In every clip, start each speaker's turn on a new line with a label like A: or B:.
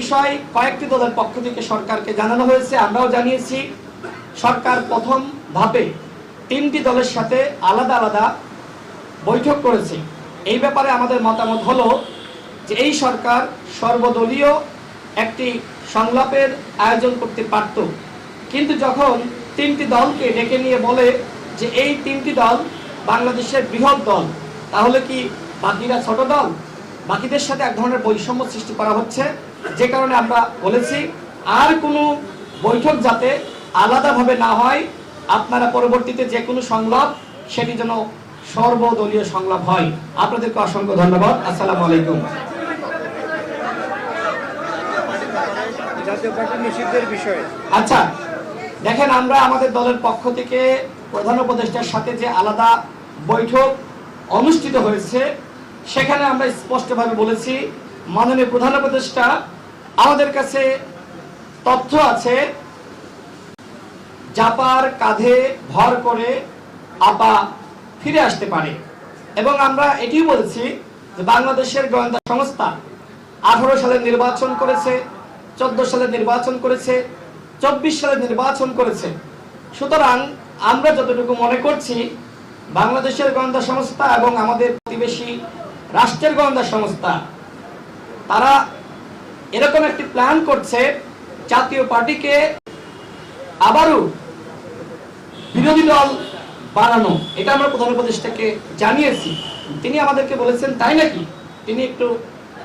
A: বিষয় কয়েকটি দলের পক্ষ থেকে সরকারকে জানানো হয়েছে, আমরাও জানিয়েছি। সরকার প্রথম ধাপে তিনটি দলের সাথে আলাদা আলাদা বৈঠক করেছে। এই ব্যাপারে আমাদের মতামত হলো যে এই সরকার সর্বদলীয় একটি সংলাপের আয়োজন করতে পারত। কিন্তু যখন তিনটি দলকে ডেকে নিয়ে বলে যে এই তিনটি দল বাংলাদেশের বৃহৎ দল, তাহলে কি বাকিরা ছোট দল? বাকিদের সাথে এক ধরনের বৈষম্য সৃষ্টি করা হচ্ছে? যে কারণে আমরা বলেছি আর কোনো বৈঠক যাতে আলাদাভাবে না হয় আপনারা পরবর্তীতে যে কোনো সংলাপ সেটি যেন সর্বদলীয় সংলাপ হয়। আপনাদেরকে অসংখ্য ধন্যবাদ। আসসালামু আলাইকুম। আচ্ছা দেখেন আমরা আমাদের দলের পক্ষ থেকে প্রধান উপদেষ্টার সাথে যে আলাদা বৈঠক অনুষ্ঠিত হয়েছে সেখানে আমরা স্পষ্টভাবে বলেছি মাননীয় প্রধান উপদেষ্টা আমাদের কাছে তথ্য আছে, জাপার কাঁধে ভর করে আপা ফিরে আসতে পারে। এবং আমরা এটিও বলেছি যে বাংলাদেশের গোয়েন্দা সংস্থা আঠারো সালে নির্বাচন করেছে, চোদ্দ সালে নির্বাচন করেছে, চব্বিশ সালে নির্বাচন করেছে। সুতরাং আমরা যতটুকু মনে করছি, বাংলাদেশের গোয়েন্দা সংস্থা এবং আমাদের প্রতিবেশী রাষ্ট্রের গোয়েন্দা সংস্থা, তারা এরকম একটি প্ল্যান করছে জাতীয় পার্টিকে আবারও বিরোধী দল বানানো এটা আমরা প্রধান উপদেষ্টাকে জানিয়েছি। তিনি আমাদেরকে বলেছেন, তাই নাকি? তিনি একটু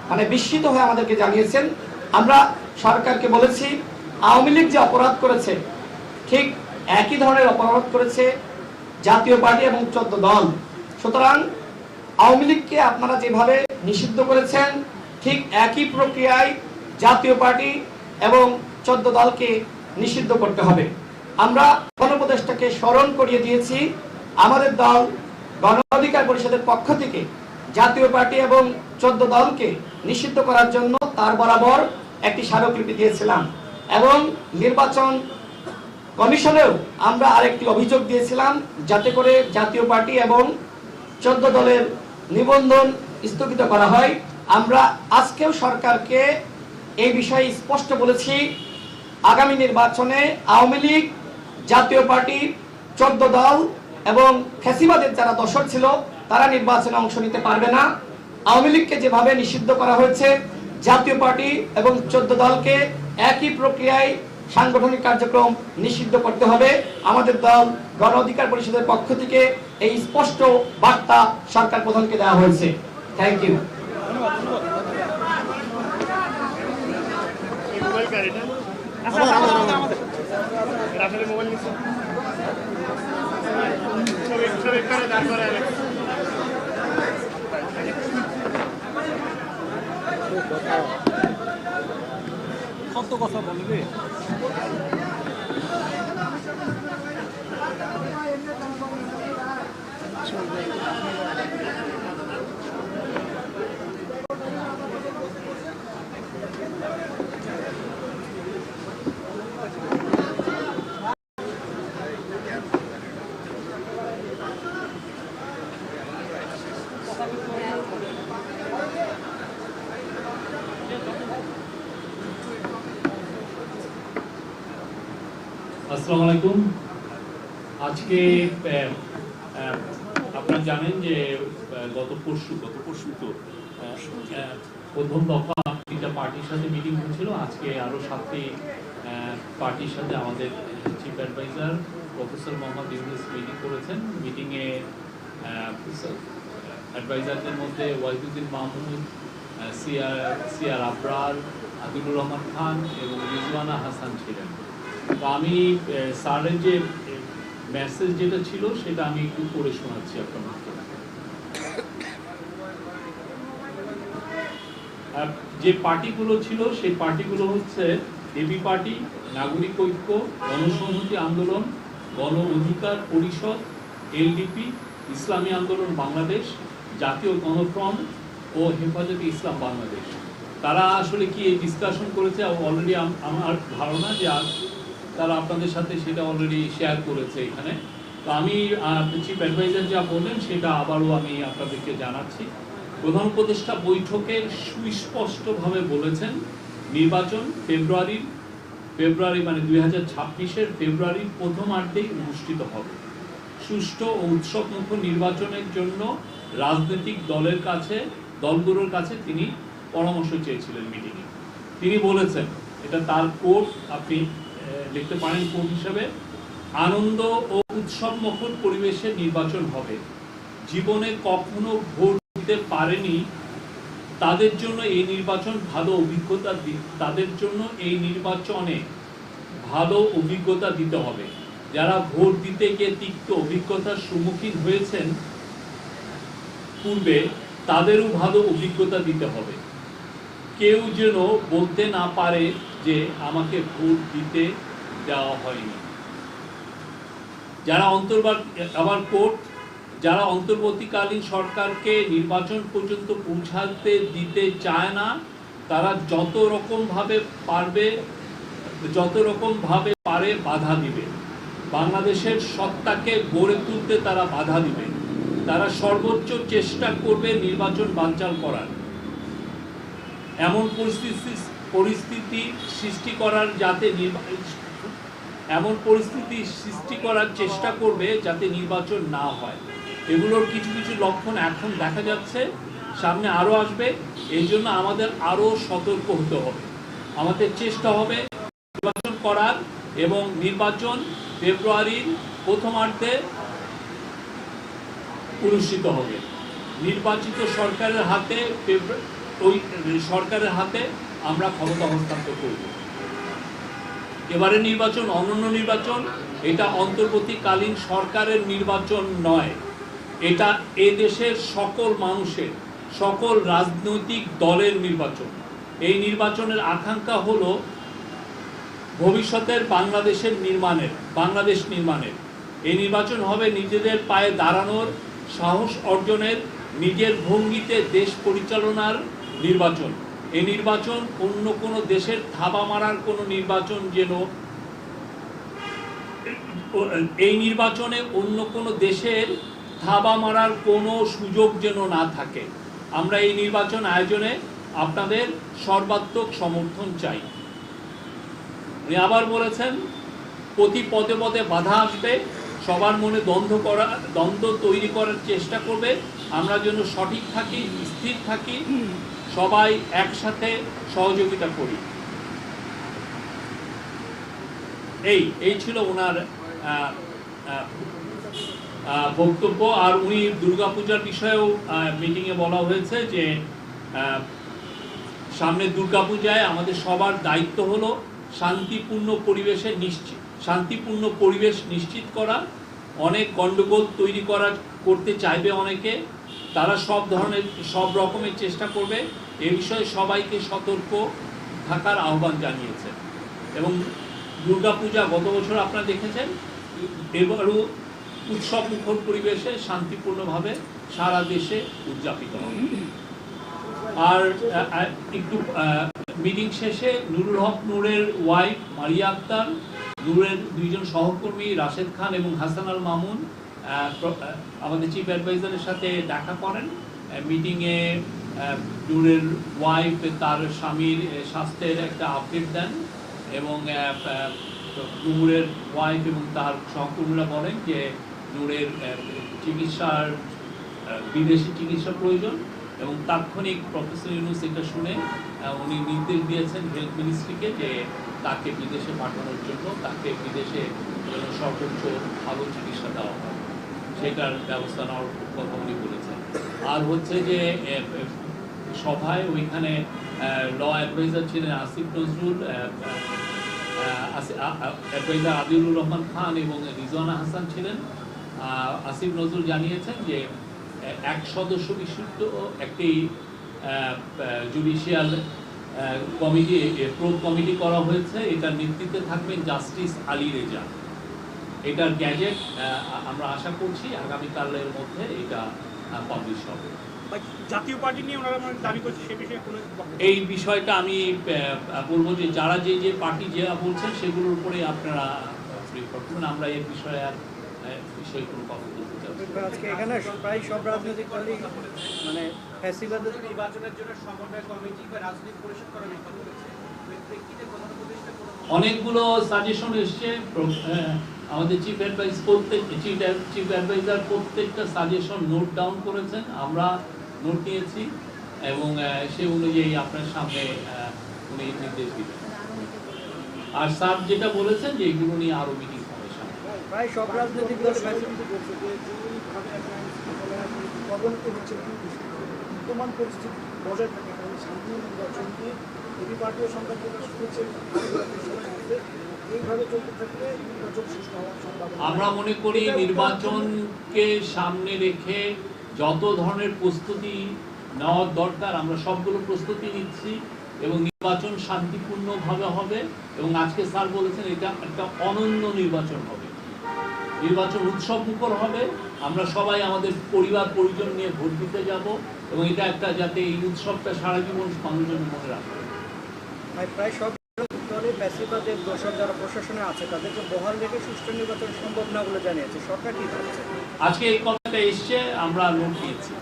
A: মানে বিস্মিত হয়ে আমাদেরকে জানিয়েছেন। আমরা সরকারকে বলেছি, আওয়ামী লীগ যে অপরাধ করেছে, ঠিক একই ধরনের অপরাধ করেছে জাতীয় পার্টি এবং চোদ্দ দল। সুতরাং আওয়ামী লীগকে আপনারা যেভাবে নিষিদ্ধ করেছেন, ঠিক একই প্রক্রিয়ায় জাতীয় পার্টি এবং চোদ্দ দলকে নিষিদ্ধ করতে হবে। আমরা গণপ্রদেশটাকে স্মরণ করিয়ে দিয়েছি, আমাদের দল গণ অধিকার পরিষদের পক্ষ থেকে জাতীয় পার্টি এবং চোদ্দ দলকে নিষিদ্ধ করার জন্য তার বরাবর একটি স্মারকলিপি দিয়েছিলাম এবং নির্বাচন কমিশনেও আমরা আরেকটি অভিযোগ দিয়েছিলাম যাতে করে জাতীয় পার্টি এবং চোদ্দ দলের নিবন্ধন স্থগিত করা হয়। আমরা আজকেও সরকারকে এই বিষয়ে স্পষ্ট বলেছি, আগামী নির্বাচনে আওয়ামী লীগ, জাতীয় পার্টি, চোদ্দ দল এবং ফ্যাসিবাদের যারা দশর ছিল, তারা নির্বাচনে অংশ নিতে পারবে না। আওয়ামী লীগকে যেভাবে নিষিদ্ধ করা হয়েছে, জাতীয় পার্টি এবং চোদ্দ দলকে একই প্রক্রিয়ায় সাংগঠনিক কার্যক্রম নিষিদ্ধ করতে হবে। আমাদের দল গণ অধিকার পরিষদের পক্ষ থেকে এই স্পষ্ট বার্তা সরকার প্রধানকে দেওয়া হয়েছে। থ্যাংক ইউ
B: রাফেলের মোবাইল নিচ্ছে ছবি ছবি করে দাঁড় করে কত কথা বলবে
C: আসসালামু আলাইকুম। আজকে আপনারা জানেন যে গত পরশু গত পরশু তো প্রথম দফা তিনটা পার্টির সাথে মিটিং হয়েছিল। আজকে আরও সাতটি পার্টির সাথে আমাদের chief adviser professor Mohammad Yunus meeting করেছেন। মিটিংয়ে অ্যাডভাইজারদের মধ্যে ওয়াহিদুদ্দিন মাহমুদ সিয়ার সিয়ার আবরার, আদিলুর রহমান খান এবং রিজওয়ানা হাসান ছিলেন। আমি স্যারের যে মেসেজ যেটা ছিল সেটা আমি একটু পড়ে শোনাচ্ছি আপনাদেরকে আহ, যে পার্টিগুলো ছিল সেই পার্টিগুলো হচ্ছে এবি পার্টি নাগরিক ঐক্য গণসংহতি আন্দোলন গণ অধিকার পরিষদ এলডিপি ইসলামী আন্দোলন বাংলাদেশ জাতীয় গণফ্রন্ট ও হেফাজতে ইসলাম বাংলাদেশ। তারা আসলে কি এই ডিসকাশন করেছে? অলরেডি আমার ধারণা যে তারা আপনাদের সাথে সেটা অলরেডি শেয়ার করেছে এখানে। তো আমি চিফ অ্যাডভাইজার যা বললেন, সেটা আবারও আমি আপনাদেরকে জানাচ্ছি। প্রধান উপদেষ্টা বৈঠকে সুস্পষ্টভাবে বলেছেন, নির্বাচন ফেব্রুয়ারির, ফেব্রুয়ারি মানে দুই হাজার ছাব্বিশের ফেব্রুয়ারির প্রথমার্ধেই অনুষ্ঠিত হবে। সুষ্ঠু ও উৎসবমুখ নির্বাচনের জন্য রাজনৈতিক দলের কাছে, দলগুলোর কাছে তিনি পরামর্শ চেয়েছিলেন মিটিংয়ে তিনি বলেছেন, এটা তার কোর্ট আপনি লিখতে পারেন কোর্ট হিসেবে, আনন্দ ও উৎসব মুখর পরিবেশে নির্বাচন হবে। জীবনে কখনো ভোট দিতে পারেনি, তাদের জন্য এই নির্বাচন ভালো অভিজ্ঞতা তাদের জন্য এই নির্বাচনে ভালো অভিজ্ঞতা দিতে হবে। যারা ভোট দিতে গিয়ে তিক্ত অভিজ্ঞতার সম্মুখীন হয়েছেন, পূর্বে তাদেরও ভালো অভিজ্ঞতা দিতে হবে। কেউ যেন বলতে না পারে যে আমাকে ভোট দিতে দেওয়া হয়নি। যারা অন্তর্বাদ আবার কোর্ট, যারা অন্তর্বর্তীকালীন সরকারকে নির্বাচন পর্যন্ত পৌঁছাতে দিতে চায় না, তারা যত রকম ভাবে পারবে, যত রকম ভাবে পারে বাধা দিবে। বাংলাদেশের সত্তাকে গড়ে তুলতে তারা বাধা দিবে। তারা সর্বোচ্চ চেষ্টা করবে নির্বাচন বানচাল করার। এমন পরিস্থিতি পরিস্থিতি সৃষ্টি করার যাতে এমন পরিস্থিতি সৃষ্টি করার চেষ্টা করবে যাতে নির্বাচন না হয়। এগুলোর কিছু কিছু লক্ষণ এখন দেখা যাচ্ছে, সামনে আরও আসবে। এই জন্য আমাদের আরও সতর্ক হতে হবে। আমাদের চেষ্টা হবে নির্বাচন করার এবং নির্বাচন ফেব্রুয়ারির প্রথমার্ধে অনুষ্ঠিত হবে। নির্বাচিত সরকারের হাতে ওই সরকারের হাতে আমরা ক্ষমতা হস্তান্তর করব। এবারে নির্বাচন, অনন্য নির্বাচন, এটা অন্তর্বর্তীকালীন সরকারের নির্বাচন নয়। এটা এ দেশের সকল মানুষের, সকল রাজনৈতিক দলের নির্বাচন। এই নির্বাচনের আকাঙ্ক্ষা হলো ভবিষ্যতের বাংলাদেশের নির্মাণের, বাংলাদেশ নির্মাণের। এই নির্বাচন হবে নিজেদের পায়ে দাঁড়ানোর, সাহস অর্জনের, নিজের ভঙ্গিতে দেশ পরিচালনার নির্বাচন। এই নির্বাচন অন্য কোনো দেশের থাবা মারার কোনো নির্বাচন যেন এই নির্বাচনে অন্য কোনো দেশের থাবা মারার কোনো সুযোগ যেন না থাকে। আমরা এই নির্বাচন আয়োজনে আপনাদের সর্বাত্মক সমর্থন চাই। উনি আবার বলেছেন, প্রতি পদে পদে বাধা আসবে সবার মনে দ্বন্দ্ব করা, দ্বন্দ্ব তৈরি করার চেষ্টা করবে। আমরা যেন সঠিক থাকি, স্থির থাকি, সবাই একসাথে সহযোগিতা করি। এই এই ছিল ওনার বক্তব্য। আর উনি দুর্গাপূজার বিষয়েও মিটিংয়ে বলা হয়েছে যে সামনে দুর্গাপূজায় আমাদের সবার দায়িত্ব হলো শান্তিপূর্ণ পরিবেশে নিশ্চিত। শান্তিপূর্ণ পরিবেশ নিশ্চিত করা, অনেক গণ্ডগোল তৈরি করা, করতে চাইবে অনেকে, তারা সব ধরনের, সব রকমের চেষ্টা করবে। এ বিষয়ে সবাইকে সতর্ক থাকার আহ্বান জানিয়েছে। এবং দুর্গাপূজা গত বছর আপনারা দেখেছেন, এবারও উৎসব মুখর পরিবেশে শান্তিপূর্ণভাবে সারা দেশে উদযাপিত হবে। আর একটু মিটিং শেষে নুরুল হক নূরের ওয়াইফ মারিয়া আক্তার নূরের দুইজন সহকর্মী রাশেদ খান এবং হাসান আল মামুন আমাদের চিফ অ্যাডভাইজারের সাথে দেখা করেন। মিটিংয়ে নূরের ওয়াইফ তার স্বামীর স্বাস্থ্যের একটা আপডেট দেন এবং নূরের ওয়াইফ এবং তার সহকর্মীরা বলেন যে নূরের চিকিৎসার বিদেশি চিকিৎসা প্রয়োজন এবং তাৎক্ষণিক প্রফেসর ইউনুস এটা শুনে উনি নির্দেশ দিয়েছেন হেলথ মিনিস্ট্রিকে যে তাকে বিদেশে পাঠানোর জন্য তাকে বিদেশে যেন সর্বোচ্চ ভালো চিকিৎসা দেওয়া হয়। সেটার ব্যবস্থা নেওয়ার কথা উনি বলেছেন। আর হচ্ছে যে সভায় ওইখানে ল অ্যাডভাইজার ছিলেন আসিফ নজরুল অ্যাডভাইজার আদিউর রহমান খান এবং রিজওয়ানা হাসান ছিলেন। আসিফ নজরুল জানিয়েছেন যে এক সদস্য বিশিষ্ট একটি জুডিশিয়াল কমিটি প্রোব কমিটি করা হয়েছে। এটার নেতৃত্বে থাকবেন জাস্টিস আলী রেজা। এটার গ্যাজেট আমরা আশা করছি আগামীকালের মধ্যে এটা পাবলিশ হবে।
D: জাতীয় পার্টি নিয়ে ওনারা মানে দাবি করছে সে বিষয়ে কোনো
C: এই বিষয়টা আমি আহ, বলব যে যারা যে যে পার্টি যে বলছেন সেগুলোর উপরে আপনারা আমরা এই বিষয়ে আর আহ, বিষয়ে কোনো কথা বলতে না।
E: আজকে এখানে প্রায় সব রাজনৈতিক দলই মানে ফ্যাসিবাদের
F: নির্বাচনের জন্য সমন্বয় কমিটি বা রাজনৈতিক পরিষদ করার কথা বলেছে
C: অনেকগুলো সাজেশন এসছে। আমাদের চিফ অ্যাডভাইস প্রত্যেক চিফ চিফ অ্যাডভাইজার প্রত্যেকটা সাজেশন নোট ডাউন করেছেন। আমরা নোট নিয়েছি এবং সে অনুযায়ী আপনার সামনে উনি নির্দেশ দিবেন। আর স্যার যেটা বলেছেন যে এগুলো নিয়ে আরও মিটিং হবে
E: প্রায় সব রাজনৈতিক দল
F: তদন্ত হচ্ছে বর্তমান পরিস্থিতি বজায় থাকে কারণ শান্তি নির্বাচনকে এবি পার্টিও সংখ্যা প্রকাশ করেছে এইভাবে চলতে থাকলে নির্বাচন সুষ্ঠু হওয়ার সম্ভাবনা
C: আমরা মনে করি নির্বাচনকে সামনে রেখে যত ধরনের প্রস্তুতি নেওয়ার দরকার আমরা সবগুলো প্রস্তুতি নিচ্ছি এবং নির্বাচন শান্তিপূর্ণভাবে হবে এবং আজকে স্যার বলেছেন এটা একটা অনন্য নির্বাচন হবে। নির্বাচন উৎসব মুখর হবে। আমরা সবাই আমাদের পরিবার পরিজন নিয়ে ভোট দিতে যাব এবং এটা একটা যাতে এই উৎসবটা সারা জীবন মানুষজন মনে রাখবে
E: ভাই প্রায় সব রাজনৈতিক দলে প্যাসিবাদের দোষর যারা প্রশাসনে আছে তাদেরকে বহাল রেখে সুষ্ঠু নির্বাচন সম্ভব না বলে জানিয়েছে। সরকার কি ভাবছে?
C: আজকে এই কথাটা এসছে আমরা নোট নিয়েছি